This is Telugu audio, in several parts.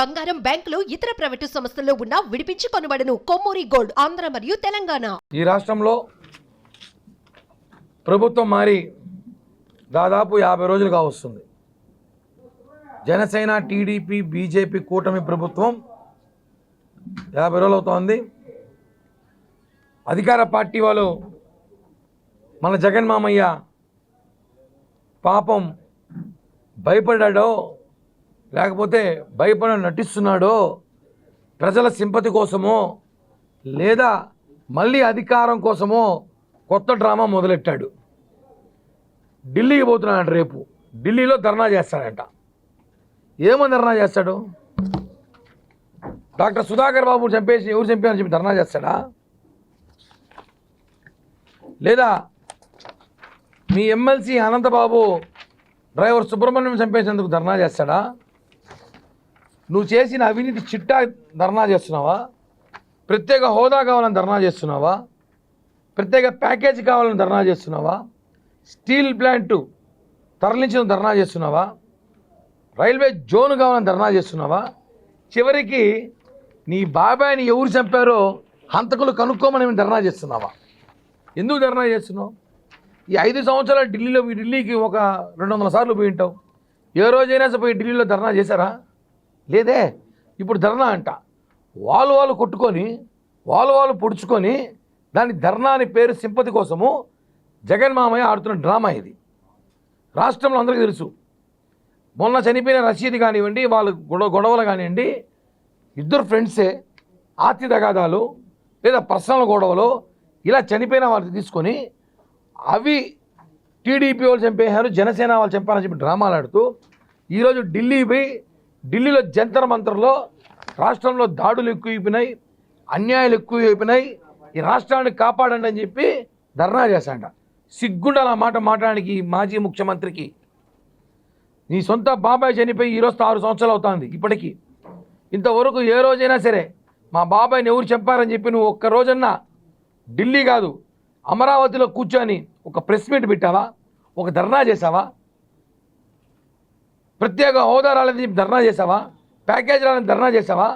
బంగారం బ్యాంకులు ఇతర ప్రైవేటు సంస్థల్లో ఉన్న విడిపించి కొనబడను. కొమ్మూరి గోల్డ్ ఆంధ్ర మరియు తెలంగాణ. ఈ రాష్ట్రంలో ప్రభుత్వం మారి దాదాపు యాభై రోజులు కావస్తుంది జనసేన టీడీపీ బీజేపీ కూటమి ప్రభుత్వం యాభై రోజులు అవుతోంది. అధికార పార్టీ వాళ్ళు మన జగన్ మామయ్య పాపం భయపడ్డాడో లేకపోతే భయపడ నటిస్తున్నాడో ప్రజల సింపతి కోసమో లేదా మళ్ళీ అధికారం కోసమో కొత్త డ్రామా మొదలెట్టాడు. ఢిల్లీకి పోతున్నాడంట రేపు. ఢిల్లీలో ధర్నా చేస్తాడంట. ఏమని ధర్నా చేస్తాడు? డాక్టర్ సుధాకర్ బాబు చంపేసి ఎవరు చంపారని చెప్పి ధర్నా చేస్తాడా? లేదా మీ ఎమ్మెల్సీ అనంతబాబు డ్రైవర్ సుబ్రహ్మణ్యం చంపేసేందుకు ధర్నా చేస్తాడా? నువ్వు చేసిన అవినీతి చిట్టా ధర్నా చేస్తున్నావా? ప్రత్యేక హోదా కావాలని ధర్నా చేస్తున్నావా? ప్రత్యేక ప్యాకేజ్ కావాలని ధర్నా చేస్తున్నావా? స్టీల్ ప్లాంటు తరలించిన ధర్నా చేస్తున్నావా? రైల్వే జోన్ కావాలని ధర్నా చేస్తున్నావా? చివరికి నీ బాబాయిని ఎవరు చంపారో హంతకులు కనుక్కోమని ధర్నా చేస్తున్నావా? ఎందుకు ధర్నా చేస్తున్నావు? ఈ ఐదు సంవత్సరాలు ఢిల్లీలో ఢిల్లీకి ఒక రెండు వందల సార్లు పోయి ఉంటావు. ఏ రోజైనా పోయి ఢిల్లీలో ధర్నా చేశారా? లేదే ఇప్పుడు ధర్నా అంట. వాళ్ళు వాళ్ళు కొట్టుకొని వాళ్ళు వాళ్ళు పొడుచుకొని దాని ధర్నా అని పేరు సింపతి కోసము జగన్ మామయ్య ఆడుతున్న డ్రామా ఇది. రాష్ట్రంలో అందరికీ తెలుసు. మొన్న చనిపోయిన రషీద్ కానివ్వండి వాళ్ళ గొడవ గొడవలు కానివ్వండి ఇద్దరు ఫ్రెండ్సే ఆతి తగాదాలు లేదా పర్సనల్ గొడవలు ఇలా చనిపోయిన వాళ్ళని తీసుకొని అవి టీడీపీ వాళ్ళు చంపేశారు జనసేన వాళ్ళు చంపారని చెప్పి డ్రామాలు ఆడుతూ ఈరోజు ఢిల్లీ పోయి ఢిల్లీలో జంతర్ మంతర్లో రాష్ట్రంలో దాడులు ఎక్కువైపోయినాయి అన్యాయాలు ఎక్కువైపోయినాయి. ఈ రాష్ట్రాన్ని కాపాడండి అని చెప్పి ధర్నా చేశాడ సిగ్గుండాలి ఆ మాట మాట్లాడడానికి మాజీ ముఖ్యమంత్రికి. నీ సొంత బాబాయ్ చనిపోయి ఈరోజు ఆరు సంవత్సరాలు అవుతుంది ఇప్పటికీ. ఇంతవరకు ఏ రోజైనా సరే మా బాబాయ్ని ఎవరు చెప్పారని చెప్పి నువ్వు ఒక్క రోజన్నా ఢిల్లీ కాదు అమరావతిలో కూర్చొని ఒక ప్రెస్ మీట్ పెట్టావా? ఒక ధర్నా చేసావా ప్రత్యేక హోదా చెప్పి ధర్నా చేసావా ప్యాకేజ్ రాలని ధర్నా చేసావా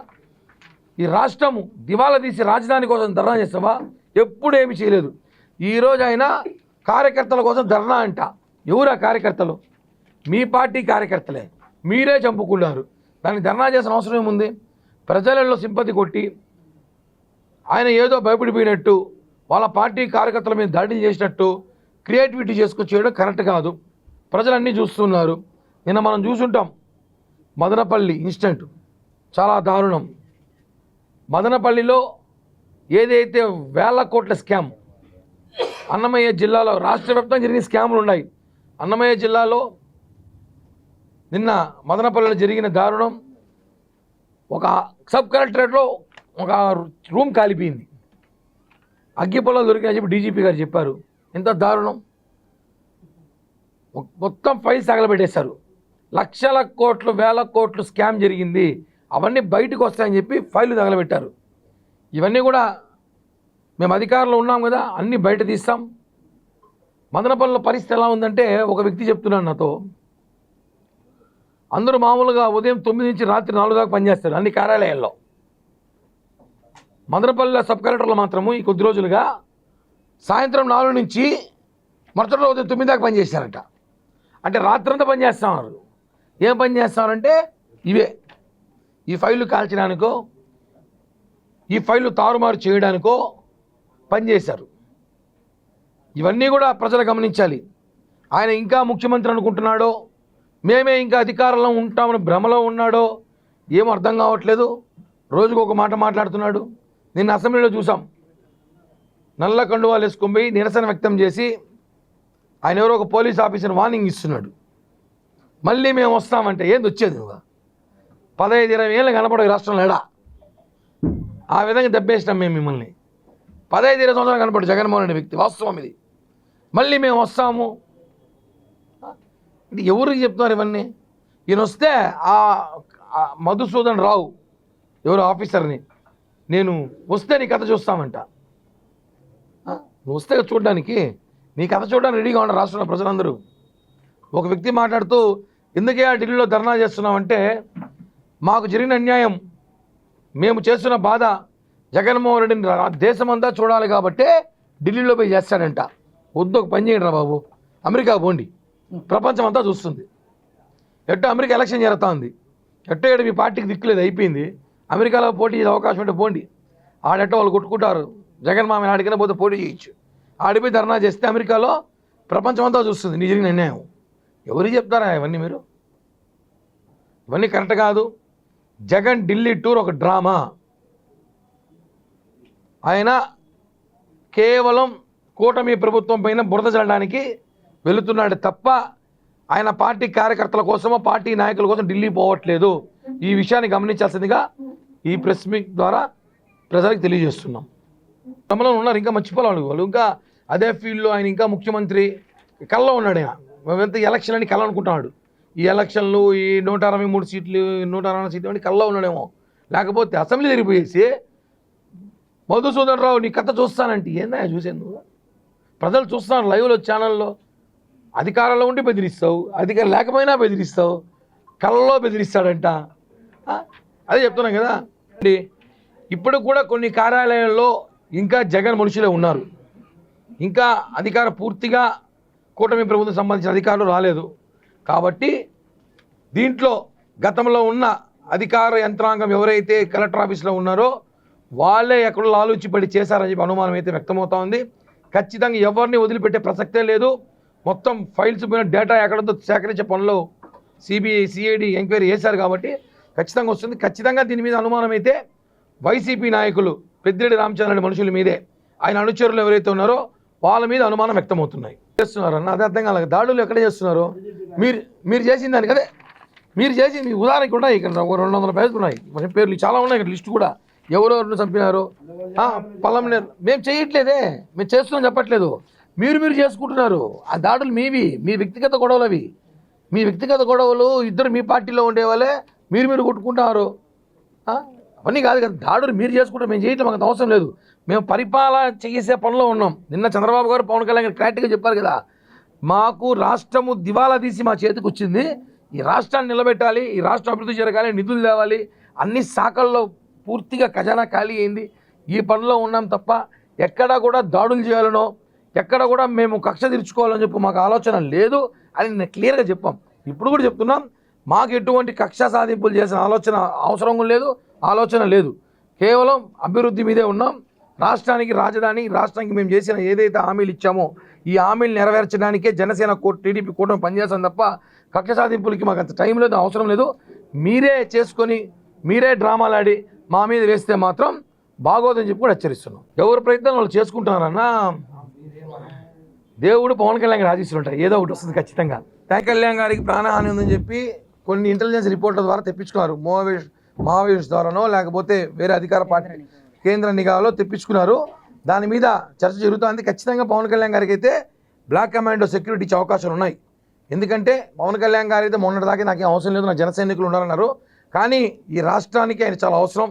ఈ రాష్ట్రము దివాలా తీసి రాజధాని కోసం ధర్నా చేసావా ఎప్పుడు ఏమి చేయలేదు. ఈరోజు అయినా కార్యకర్తల కోసం ధర్నా అంట. ఎవరా కార్యకర్తలు? మీ పార్టీ కార్యకర్తలే. మీరే చంపుకున్నారు. దాన్ని ధర్నా చేసిన అవసరం ఏముంది? ప్రజలలో సింపతి కొట్టి ఆయన ఏదో భయపడిపోయినట్టు వాళ్ళ పార్టీ కార్యకర్తల మీద దాడులు చేసినట్టు క్రియేటివిటీ చేసుకొని చేయడం కరెక్ట్ కాదు. ప్రజలన్నీ చూస్తున్నారు. నిన్న మనం చూసుంటాం మదనపల్లి ఇన్స్టెంట్. చాలా దారుణం. మదనపల్లిలో ఏదైతే వేల కోట్ల స్కామ్ అన్నమయ్య జిల్లాలో రాష్ట్ర వ్యాప్తంగా జరిగిన స్కాములు ఉన్నాయి. అన్నమయ్య జిల్లాలో నిన్న మదనపల్లిలో జరిగిన దారుణం. ఒక సబ్ కలెక్టరేట్లో ఒక రూమ్ కాలిపోయింది. అగ్గిపొలాలు దొరికినాయని చెప్పి డీజీపీ గారు చెప్పారు. ఎంత దారుణం. మొత్తం ఫైల్స్ తగలబెట్టేశారు లక్షల కోట్లు వేల కోట్లు స్కామ్ జరిగింది. అవన్నీ బయటకు వస్తాయని చెప్పి ఫైలు తగలబెట్టారు. ఇవన్నీ కూడా మేము అధికారంలో ఉన్నాం కదా అన్నీ బయట తీస్తాం. మదనపల్లిలో పరిస్థితి ఎలా ఉందంటే ఒక వ్యక్తి చెప్తున్నాడు నాతో. అందరూ మామూలుగా ఉదయం తొమ్మిది నుంచి రాత్రి నాలుగు దాకా పనిచేస్తారు అన్ని కార్యాలయాల్లో. మదనపల్లి సబ్ కలెక్టర్లు మాత్రము ఈ కొద్ది రోజులుగా సాయంత్రం నాలుగు నుంచి మరుసటి రోజు ఉదయం తొమ్మిది దాకా పనిచేశారట. అంటే రాత్రంతా పనిచేస్తున్నారు ఏం పని చేస్తారంటే ఇవే. ఈ ఫైళ్ళు కాల్చడానికో ఈ ఫైళ్ళు తారుమారు చేయడానికో పనిచేశారు ఇవన్నీ కూడా ప్రజలు గమనించాలి. ఆయన ఇంకా ముఖ్యమంత్రి అనుకుంటున్నాడో మేమే ఇంకా అధికారంలో ఉంటామని భ్రమలో ఉన్నాడో ఏం అర్థం కావట్లేదు. రోజుకు ఒక మాట మాట్లాడుతున్నాడు. నిన్న అసెంబ్లీలో చూసాం. నల్ల కండువాలు వేసుకొని పోయి నిరసన వ్యక్తం చేసి ఆయన ఎవరో ఒక పోలీస్ ఆఫీసర్ వార్నింగ్ ఇస్తున్నాడు. మళ్ళీ మేము వస్తామంటే ఏంది వచ్చేది నువ్వు? పదహైదు ఇరవై ఏళ్ళు కనపడవు రాష్ట్రంలో ఎడా? ఆ విధంగా దెబ్బేసినాం మేము మిమ్మల్ని. పదహైదు ఇరవై సంవత్సరాలు కనపడు జగన్మోహన్ రెడ్డి వ్యక్తి వాస్తవం ఇది. మళ్ళీ మేము వస్తాము. ఇది ఎవరికి చెప్తున్నారు ఇవన్నీ? ఈయన వస్తే ఆ మధుసూదన్ రావు ఎవరు ఆఫీసర్ని నేను వస్తే నీ కథ చూస్తామంట. నువ్వు వస్తే చూడడానికి నీ కథ చూడడానికి రెడీగా ఉన్నారు రాష్ట్రంలో ప్రజలందరూ. ఒక వ్యక్తి మాట్లాడుతూ ఎందుకే ఆ ఢిల్లీలో ధర్నా చేస్తున్నామంటే మాకు జరిగిన అన్యాయం. మేము చేస్తున్న బాధ జగన్మోహన్ రెడ్డిని దేశమంతా చూడాలి కాబట్టే ఢిల్లీలో పోయి చేస్తాడంట. వద్దు ఒక పని చేయండి రా బాబు. అమెరికా పోండి. ప్రపంచం అంతా చూస్తుంది. ఎట్టో అమెరికా ఎలక్షన్ జరుగుతూ ఉంది ఎట్టో ఏడు మీ పార్టీకి దిక్కులేదు అయిపోయింది. అమెరికాలో పోటీ చేసే అవకాశం ఉంటే పోండి. ఆడెట్టో వాళ్ళు కొట్టుకుంటారు. జగన్ మామని ఆడికైనా పోతే పోటీ చేయొచ్చు. ఆడిపోయి ధర్నా చేస్తే అమెరికాలో ప్రపంచం అంతా చూస్తుంది. నీ జరిగిన అన్యాయం. ఎవరు చెప్తారా ఇవన్నీ మీరు? ఇవన్నీ కరెక్ట్ కాదు. జగన్ ఢిల్లీ టూర్ ఒక డ్రామా. ఆయన కేవలం కూటమి ప్రభుత్వం పైన బురద చల్లడానికి వెళుతున్నాడు తప్ప ఆయన పార్టీ కార్యకర్తల కోసమో పార్టీ నాయకుల కోసం ఢిల్లీ పోవట్లేదు. ఈ విషయాన్ని గమనించాల్సిందిగా ఈ ప్రెస్ మీట్ ద్వారా ప్రజలకు తెలియజేస్తున్నాం. తమలో ఉన్నారు ఇంకా మర్చిపోవాలి వాళ్ళు. ఇంకా అదే ఫీల్డ్లో ఆయన ఇంకా ముఖ్యమంత్రి కల్లో ఉన్నాడు ఆయన. మేమంతా ఎలక్షన్ అని కళ్ళ అనుకుంటున్నాడు ఈ ఎలక్షన్లు ఈ నూట అరవై మూడు సీట్లు నూట అరవై సీట్లు అని కళ్ళలో ఉన్నాడేమో. లేకపోతే అసెంబ్లీ జరిగిపోయేసి మధుసూదన్ రావు నీ కథ చూస్తానంటే. ఏందా చూసాను నువ్వు? ప్రజలు చూస్తున్నారు లైవ్లో ఛానల్లో. అధికారంలో ఉండి బెదిరిస్తావు. అధికారం లేకపోయినా బెదిరిస్తావు. కళ్ళలో బెదిరిస్తాడంట. అదే చెప్తున్నాం కదా. అండి ఇప్పుడు కూడా కొన్ని కార్యాలయాల్లో ఇంకా జగన్ మనుషులే ఉన్నారు. ఇంకా అధికార పూర్తిగా కూటమి ప్రభుత్వం సంబంధించిన అధికారులు రాలేదు. కాబట్టి దీంట్లో గతంలో ఉన్న అధికార యంత్రాంగం ఎవరైతే కలెక్టర్ ఆఫీస్లో ఉన్నారో వాళ్ళే ఎక్కడో లాలూచిపడి చేశారని చెప్పి అనుమానం అయితే వ్యక్తమవుతా ఉంది. ఖచ్చితంగా ఎవరిని వదిలిపెట్టే ప్రసక్తే లేదు. మొత్తం ఫైల్స్ పోయిన డేటా ఎక్కడంతో సేకరించే పనులు సిబిఐ సిఐడి ఎంక్వైరీ చేశారు కాబట్టి ఖచ్చితంగా వస్తుంది. ఖచ్చితంగా దీని మీద అనుమానం అయితే వైసీపీ నాయకులు పెద్దిరెడ్డి రామచంద్రరెడ్డి మనుషుల మీదే. ఆయన అనుచరులు ఎవరైతే ఉన్నారో వాళ్ళ మీద అనుమానం వ్యక్తమవుతున్నాయి. చేస్తున్నారు అన్న? అదే అర్థం కాలేదు. దాడులు ఎక్కడ చేస్తున్నారు? మీరు మీరు చేసిన దానికి అదే. మీరు చేసింది ఉదాహరణకి ఉన్నాయి ఇక్కడ ఒక రెండు వందల పేజీలు ఉన్నాయి. మన పేర్లు చాలా ఉన్నాయి ఇక్కడ లిస్టు కూడా. ఎవరెవరిని చంపినారు? ఆ, మేము చేయట్లేదే. మేము చేస్తున్నాం చెప్పట్లేదు. మీరు మీరు చేసుకుంటున్నారు. ఆ దాడులు మీవి. మీ వ్యక్తిగత గొడవలు అవి మీ వ్యక్తిగత గొడవలు ఇద్దరు మీ పార్టీలో ఉండేవాళ్ళే. మీరు మీరు కొట్టుకుంటున్నారు. అవన్నీ కాదు కదా. దాడులు మీరు చేసుకుంటారు మేము చేయట్లేదు మాకు అంత అవసరం లేదు. మేము పరిపాలన చేసే పనిలో ఉన్నాం. నిన్న చంద్రబాబు గారు పవన్ కళ్యాణ్ గారు క్లారిటీగా చెప్పారు కదా మాకు రాష్ట్రము దివాలా తీసి మా చేతికి వచ్చింది. ఈ రాష్ట్రాన్ని నిలబెట్టాలి ఈ రాష్ట్రం అభివృద్ధి జరగాలి నిధులు తేవాలి అన్ని శాఖల్లో పూర్తిగా ఖజానా ఖాళీ అయింది. ఈ పనిలో ఉన్నాం తప్ప ఎక్కడా కూడా దాడులు చేయాలనో ఎక్కడ కూడా మేము కక్ష తీర్చుకోవాలని చెప్పి మాకు ఆలోచన లేదు అని నేను క్లియర్గా చెప్పాం. ఇప్పుడు కూడా చెప్తున్నాం మాకు ఎటువంటి కక్ష సాధింపులు చేసిన ఆలోచన అవసరం లేదు ఆలోచన లేదు. కేవలం అభివృద్ధి మీదే ఉన్నాం. రాష్ట్రానికి రాజధాని రాష్ట్రానికి మేము చేసిన ఏదైతే హామీలు ఇచ్చామో ఈ హామీలు నెరవేర్చడానికే జనసేన కో- టీడీపీ కూటమి పనిచేస్తాం తప్ప కక్ష సాధింపులకి మాకు అంత టైం లేదు అవసరం లేదు. మీరే చేసుకొని మీరే డ్రామాలాడి మా మీద వేస్తే మాత్రం బాగోదని చెప్పి కూడా హెచ్చరిస్తున్నాం. ఎవరు ప్రయత్నం వాళ్ళు చేసుకుంటున్నారన్నా దేవుడు పవన్ కళ్యాణ్ గారు ఆశీస్సులు ఉంటాయి. ఏదో ఒకటి వస్తుంది ఖచ్చితంగా. పవన్ కళ్యాణ్ గారికి ప్రాణహాని ఉందని చెప్పి కొన్ని ఇంటెలిజెన్స్ రిపోర్ట్ల ద్వారా తెప్పించుకున్నారు. మోవేష్ మహావేష్ ద్వారానో లేకపోతే వేరే అధికార పార్టీ కేంద్ర నిఘాలో తెప్పించుకున్నారు. దాని మీద చర్చ జరుగుతుంది. ఖచ్చితంగా పవన్ కళ్యాణ్ గారికి అయితే బ్లాక్ కమాండో సెక్యూరిటీ ఇచ్చే అవకాశాలు ఉన్నాయి. ఎందుకంటే పవన్ కళ్యాణ్ గారు అయితే మొన్నటిదాకా నాకు ఏం అవసరం లేదు నా జన సైనికులు ఉన్నారన్నారు కానీ ఈ రాష్ట్రానికి ఆయన చాలా అవసరం.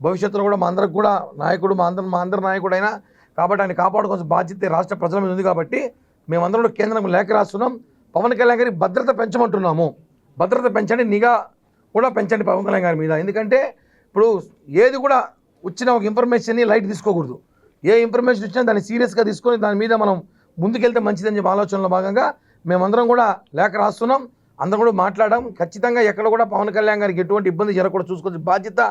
భవిష్యత్తులో కూడా మా అందరికి కూడా నాయకుడు మా అందరం మా అందరి నాయకుడు అయినా కాబట్టి ఆయన కాపాడుకోవాల్సిన బాధ్యత రాష్ట్ర ప్రజల మీద ఉంది కాబట్టి మేమందరం కూడా కేంద్రం లేఖ రాస్తున్నాం. పవన్ కళ్యాణ్ గారి భద్రత పెంచమంటున్నాము. భద్రత పెంచండి నిఘా కూడా పెంచండి పవన్ కళ్యాణ్ గారి మీద. ఎందుకంటే ఇప్పుడు ఏది కూడా వచ్చిన ఒక ఇన్ఫర్మేషన్ని లైట్ తీసుకోకూడదు. ఏ ఇన్ఫర్మేషన్ వచ్చినా దాన్ని సీరియస్గా తీసుకొని దాని మీద మనం ముందుకెళ్తే మంచిదని చెప్పి ఆలోచనలో భాగంగా మేమందరం కూడా లేఖ రాస్తున్నాం. అందరం కూడా మాట్లాడాం. ఖచ్చితంగా ఎక్కడ కూడా పవన్ కళ్యాణ్ గారికి ఎటువంటి ఇబ్బంది జరగకుండా చూసుకోవాల్సిన బాధ్యత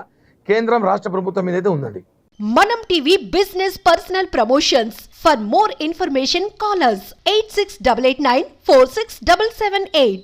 కేంద్రం రాష్ట్ర ప్రభుత్వం మీద అయితే ఉందండి మనం TV business personal promotions for more information callers eight six double eight nine four six double seven eight